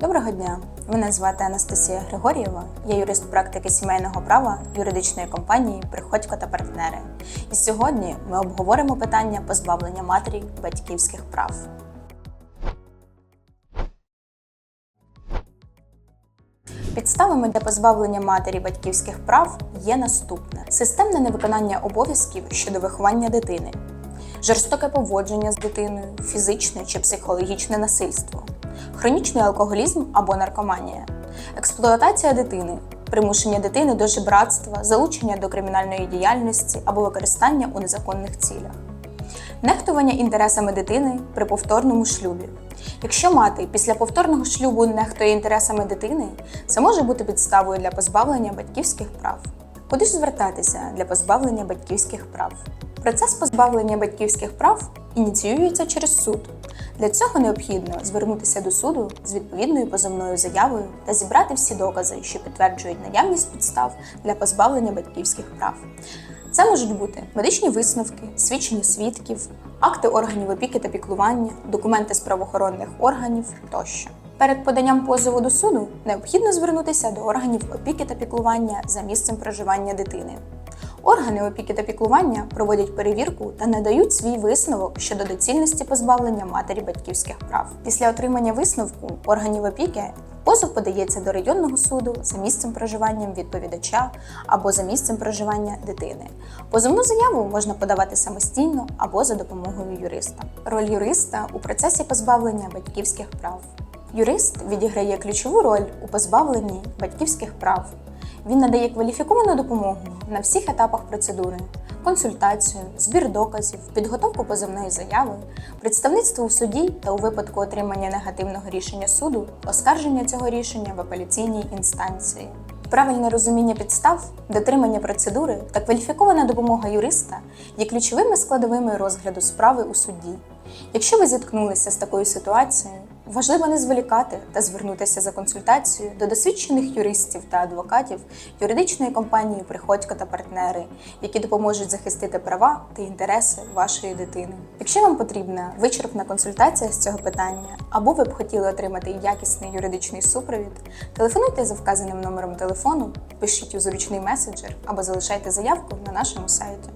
Доброго дня! Мене звати Анастасія Григор'єва. Я юрист практики сімейного права юридичної компанії Приходько та партнери. І сьогодні ми обговоримо питання позбавлення матері батьківських прав. Підставами для позбавлення матері батьківських прав є наступне: системне невиконання обов'язків щодо виховання дитини, жорстоке поводження з дитиною, фізичне чи психологічне насильство, хронічний алкоголізм або наркоманія, експлуатація дитини, примушення дитини до жебратства, залучення до кримінальної діяльності або використання у незаконних цілях. Нехтування інтересами дитини при повторному шлюбі. Якщо мати після повторного шлюбу нехтує інтересами дитини, це може бути підставою для позбавлення батьківських прав. Куди ж звертатися для позбавлення батьківських прав? Процес позбавлення батьківських прав ініціюється через суд. Для цього необхідно звернутися до суду з відповідною позовною заявою та зібрати всі докази, що підтверджують наявність підстав для позбавлення батьківських прав. Це можуть бути медичні висновки, свідчення свідків, акти органів опіки та піклування, документи з правоохоронних органів тощо. Перед поданням позову до суду необхідно звернутися до органів опіки та піклування за місцем проживання дитини. Органи опіки та піклування проводять перевірку та надають свій висновок щодо доцільності позбавлення матері батьківських прав. Після отримання висновку органів опіки позов подається до районного суду за місцем проживання відповідача або за місцем проживання дитини. Позовну заяву можна подавати самостійно або за допомогою юриста. Роль юриста у процесі позбавлення батьківських прав. Юрист відіграє ключову роль у позбавленні батьківських прав. Він надає кваліфіковану допомогу на всіх етапах процедури: консультацію, збір доказів, підготовку позовної заяви, представництво у суді та у випадку отримання негативного рішення суду, оскарження цього рішення в апеляційній інстанції. Правильне розуміння підстав, дотримання процедури та кваліфікована допомога юриста є ключовими складовими розгляду справи у суді. Якщо ви зіткнулися з такою ситуацією, важливо не зволікати та звернутися за консультацією до досвідчених юристів та адвокатів юридичної компанії Приходько та партнери, які допоможуть захистити права та інтереси вашої дитини. Якщо вам потрібна вичерпна консультація з цього питання, або ви б хотіли отримати якісний юридичний супровід, телефонуйте за вказаним номером телефону, пишіть у зручний меседжер або залишайте заявку на нашому сайті.